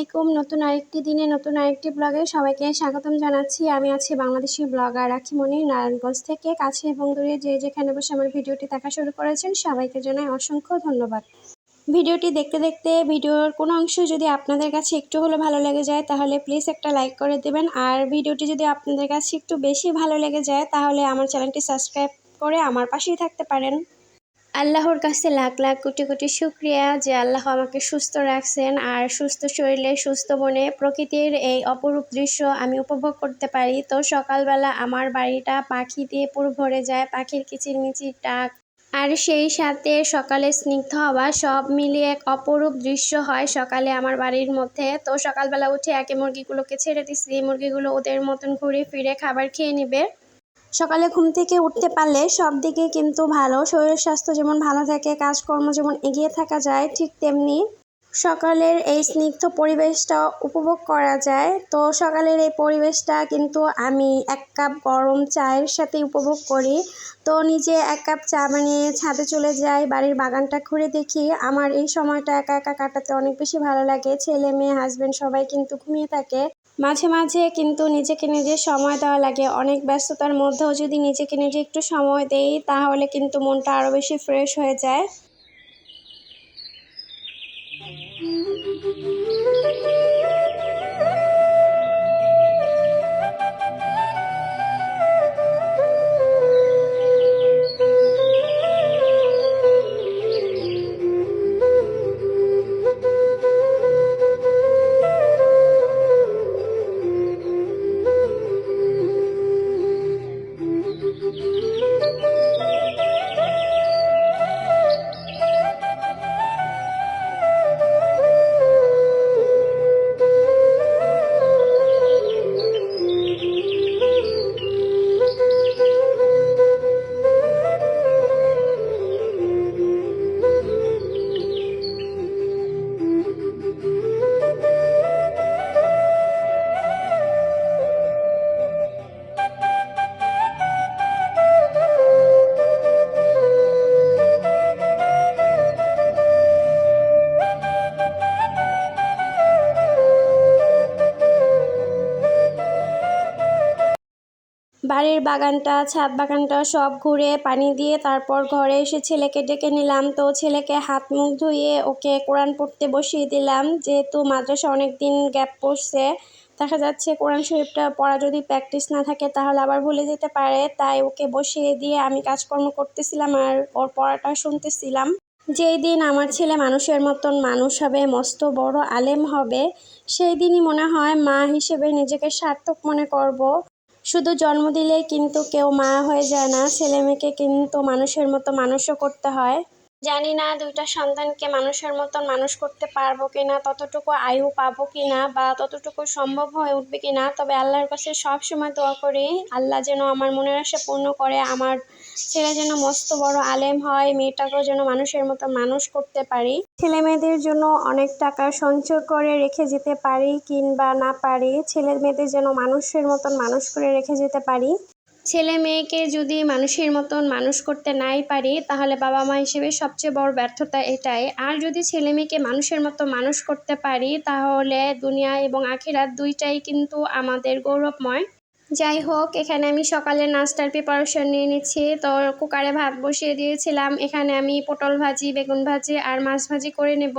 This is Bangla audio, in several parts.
আলাইকুম। নতুন আরেকটি দিনে, নতুন আরেকটি ব্লগে সবাইকে স্বাগতম জানাচ্ছি। আমি আছি বাংলাদেশি ব্লগার রাখিমণি নারায়ণগঞ্জ থেকে কাছে এবং দূরে যে যেখানে বসে আমার ভিডিওটি দেখা শুরু করেছেন, সবাইকে জানাই অসংখ্য ধন্যবাদ। ভিডিওটি দেখতে দেখতে ভিডিওর কোনো অংশ যদি আপনাদের কাছে একটু হলো ভালো লেগে যায়, তাহলে প্লিজ একটা লাইক করে দেবেন। আর ভিডিওটি যদি আপনাদের কাছে একটু বেশি ভালো লেগে যায়, তাহলে আমার চ্যানেলটি সাবস্ক্রাইব করে আমার পাশেই থাকতে পারেন। আল্লাহর কাছে লাখ লাখ কোটি কোটি শুক্রিয়া যে আল্লাহ আমাকে সুস্থ রাখছেন আর সুস্থ শরীরে, সুস্থ মনে প্রকৃতির এই অপরূপ দৃশ্য আমি উপভোগ করতে পারি। তো সকালবেলা আমার বাড়িটা পাখি দিয়ে পুরো ভরে যায়, পাখির কিচিরমিচির ডাক। আর সেই সাথে সকালে স্নিগ্ধ হওয়া সব মিলিয়ে এক অপরূপ দৃশ্য হয় সকালে আমার বাড়ির মধ্যে। তো সকালবেলা উঠে একে মুরগিগুলোকে ছেড়ে দিচ্ছি মুরগিগুলো ওদের মতন ঘুরে ফিরে খাবার খেয়ে নেবে। সকালে ঘুম থেকে উঠতে পারলে সব দিকে কিন্তু ভালো। শরীর স্বাস্থ্য যেমন ভালো থাকে, কাজকর্ম যেমন এগিয়ে থাকা যায়, ঠিক তেমনি সকালের এই স্নিগ্ধ পরিবেশটা উপভোগ করা যায়। তো সকালের এই পরিবেশটা কিন্তু আমি এক কাপ গরম চায়ের সাথে উপভোগ করি। তো নিজে এক কাপ চা বানিয়ে ছাদে চলে যাই, বাড়ির বাগানটা ঘুরে দেখি। আমার এই সময়টা একা একা কাটাতে অনেক বেশি ভালো লাগে। ছেলে মেয়ে হাজব্যান্ড সবাই কিন্তু ঘুমিয়ে থাকে। মাঝে মাঝে কিন্তু নিজেকে নিজে সময় দেওয়া লাগে। অনেক ব্যস্ততার মধ্যেও যদি নিজেকে নিজে একটু সময় দেই, তাহলে কিন্তু মনটা আরও বেশি ফ্রেশ হয়ে যায়। বাড়ির বাগানটা, ছাদ বাগানটা সব ঘুরে পানি দিয়ে তারপর ঘরে এসে ছেলেকে ডেকে নিলাম। তো ছেলেকে হাত মুখ ধুয়ে ওকে কোরআন পড়তে বসিয়ে দিলাম। যেহেতু মাদ্রাসা অনেক দিন গ্যাপ পড়ছে, দেখা যাচ্ছে কোরআন শরীফটা পড়া যদি প্র্যাকটিস না থাকে তাহলে আবার ভুলে যেতে পারে। তাই ওকে বসিয়ে দিয়ে আমি কাজকর্ম করতেছিলাম আর ওর পড়াটা শুনতেছিলাম। যেই দিন আমার ছেলে মানুষের মতন মানুষ হবে, মস্ত বড় আলেম হবে, সেই দিনই মনে হয় মা হিসেবে নিজেকে সার্থক মনে করব। শুধু জন্ম দিলেই কিন্তু কেউ মা হয়ে যায় না, ছেলে মেয়েকে কিন্তু মানুষের মতো মানুষও করতে হয়। জানি না দুইটা সন্তানকে মানুষের মতন মানুষ করতে পারব কিনা, ততটুকু আয়ু পাবো কিনা বা ততটুকু সম্ভব হয়ে উঠবে কিনা। তবে আল্লাহর কাছে সব সময় দোয়া করি, আল্লাহ যেন আমার মনের আশা পূর্ণ করে, আমার ছেলে যেন মস্ত বড় আলেম হয়, মেয়েটাকেও যেন মানুষের মতো মানুষ করতে পারি। ছেলে মেয়েদের জন্য অনেক টাকা সঞ্চয় করে রেখে যেতে পারি কিংবা না পারি ছেলে মেয়েদের যেন মানুষের মতন মানুষ করে রেখে যেতে পারি। ছেলে মেয়েকে যদি মানুষের মতন মানুষ করতে নাই পারি, তাহলে বাবা মা হিসেবে সবচেয়ে বড় ব্যর্থতা এটাই। আর যদি ছেলে মেয়েকে মানুষের মতো মানুষ করতে পারি, তাহলে দুনিয়া এবং আখিরাত দুইটাই কিন্তু আমাদের গৌরবময়। যাই হোক, এখানে আমি সকালে নাস্তার প্রিপারেশন নিয়ে নিচ্ছি। তো কুকারে ভাত বসিয়ে দিয়েছিলাম। এখানে আমি পটল ভাজি, বেগুন ভাজি আর মাছ ভাজি করে নেব।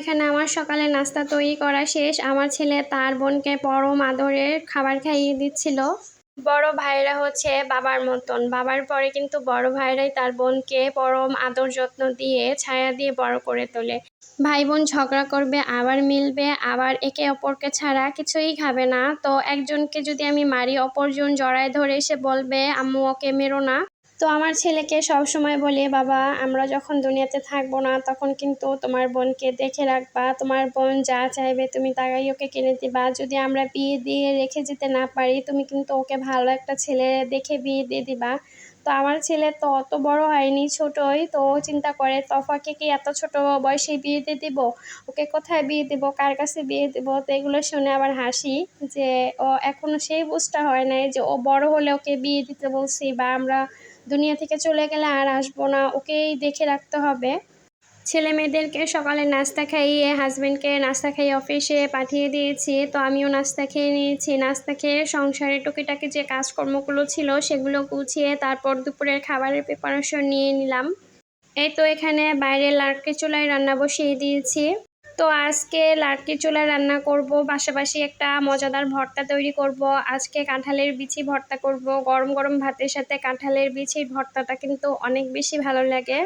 এখানে আমার সকালে নাস্তা তৈরি করা শেষ। আমার ছেলে তার বোনকে পরম আদরের খাবার খাইয়ে দিচ্ছিল। বড় ভাইরা হচ্ছে বাবার মতন। বাবার পরে কিন্তু বড় ভাইরাই তার বোনকে পরম আদর যত্ন দিয়ে, ছায়া দিয়ে বড় করে তোলে। ভাই বোন ঝগড়া করবে, আবার মিলবে, আবার একে অপরকে ছাড়া কিছুই খাবে না। তো একজনকে যদি আমি মারি, অপরজন জড়ায় ধরে এসে বলবে, আম্মু, ওকে মেরো না। তো আমার ছেলেকে সব সময় বলি, বাবা, আমরা যখন দুনিয়াতে থাকব না, তখন কিন্তু তোমার বোনকে দেখে রাখবা। তোমার বোন যা চাইবে তুমি তাই ওকে কিনে দিবা। যদি আমরা বিয়ে দিয়ে রেখে যেতে না পারি, তুমি কিন্তু ওকে ভালো একটা ছেলে দেখে বিয়ে দিয়ে দিবা। তো আমার ছেলে তো অত বড় হয়নি, ছোটই, তো চিন্তা করে, তফাকে কি এত ছোট বয়সে বিয়ে দিয়ে দিব? ওকে কোথায় বিয়ে দিব? কার কাছে বিয়ে দিব? তো এগুলো শুনে আবার হাসি যে, ও এখনও সেই বুঝটা হয় নাই যে, ও বড় হলে ওকে বিয়ে দিতে বলছি বা আমরা দুনিয়া থেকে চলে গেলে আর আসব না, ওকেই দেখে রাখতে হবে। ছেলে মেয়েদেরকে সকালে নাস্তা খাইয়ে হাজব্যান্ডকে নাস্তা খাইয়ে অফিসে পাঠিয়ে দিয়েছি, তো আমিও নাস্তা খেয়ে নিয়েছি। নাস্তা খেয়ে সংসারে টুকিটাকি যে কাজকর্মগুলো ছিল সেগুলো গুছিয়ে তারপর দুপুরের খাবারের প্রিপারেশন নিয়ে নিলাম। এই তো এখানে বাইরে লাড়কি চুলায় রান্না বসিয়ে দিয়েছি। তো আজকে লাটকির চুলা রান্না করব, পাশাপাশি একটা মজাদার ভর্তা তৈরি করব। আজকে কাঁঠালের বিচি ভর্তা করব। গরম গরম ভাতের সাথে কাঁঠালের বিচির ভর্তাটা কিন্তু অনেক বেশি ভালো লাগে।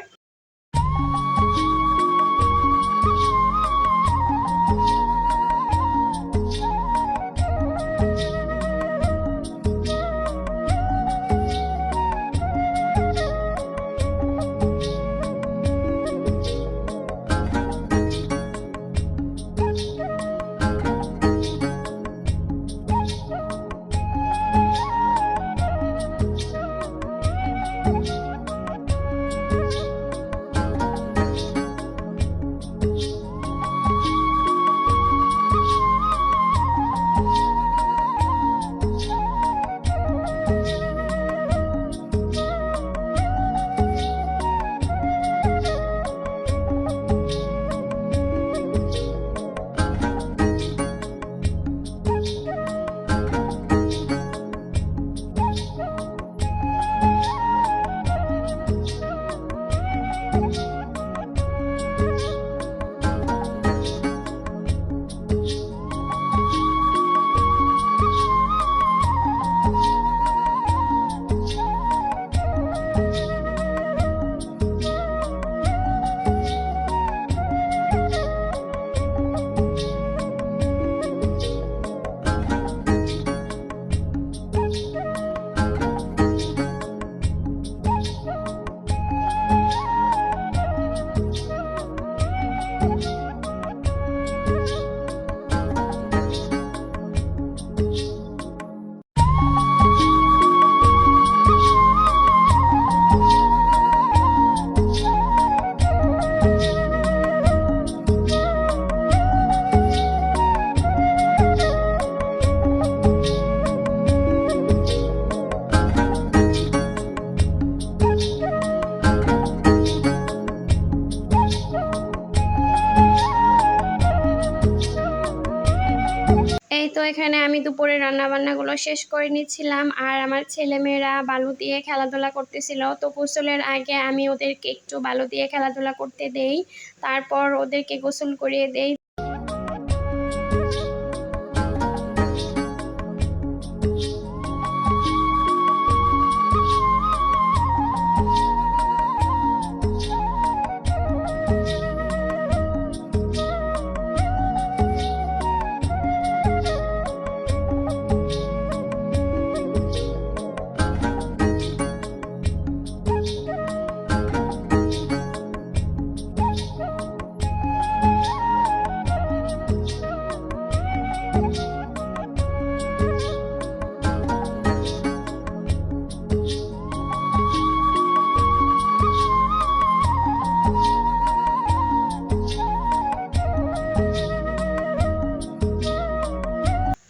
তো এখানে আমি দুপুরে রান্না বান্নাগুলো শেষ করে নিচ্ছিলাম। আর আমার ছেলেমেয়েরা বালু দিয়ে খেলাধুলা করতেছিল। তো গোসলের আগে আমি ওদেরকে একটু বালু দিয়ে খেলাধুলা করতে দেই। তারপর ওদেরকে গোসল করিয়ে দেই।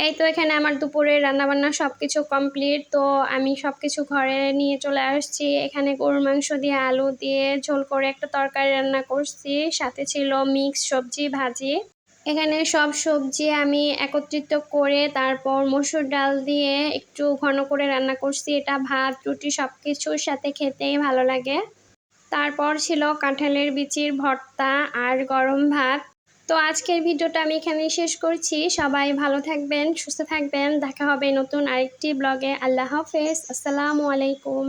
এই তো এখানে আমার দুপুরে রান্নাবান্না সব কিছু কমপ্লিট তো আমি সব কিছু ঘরে নিয়ে চলে আসছি। এখানে গরুর মাংস দিয়ে, আলু দিয়ে, ঝোল করে একটা তরকারি রান্না করছি। সাথে ছিল মিক্স সবজি, ভাজি। এখানে সব সবজি আমি একত্রিত করে তারপর মসুর ডাল দিয়ে একটু ঘন করে রান্না করছি। এটা ভাত, রুটি সব কিছুর সাথে খেতেই ভালো লাগে। তারপর ছিল কাঁঠালের বিচির ভর্তা আর গরম ভাত। তো আজকের ভিডিওটা আমি এখানেই শেষ করছি। সবাই ভালো থাকবেন, সুস্থ থাকবেন। দেখা হবে নতুন আরেকটি ব্লগে। আল্লাহ হাফেজ। আসসালামু আলাইকুম।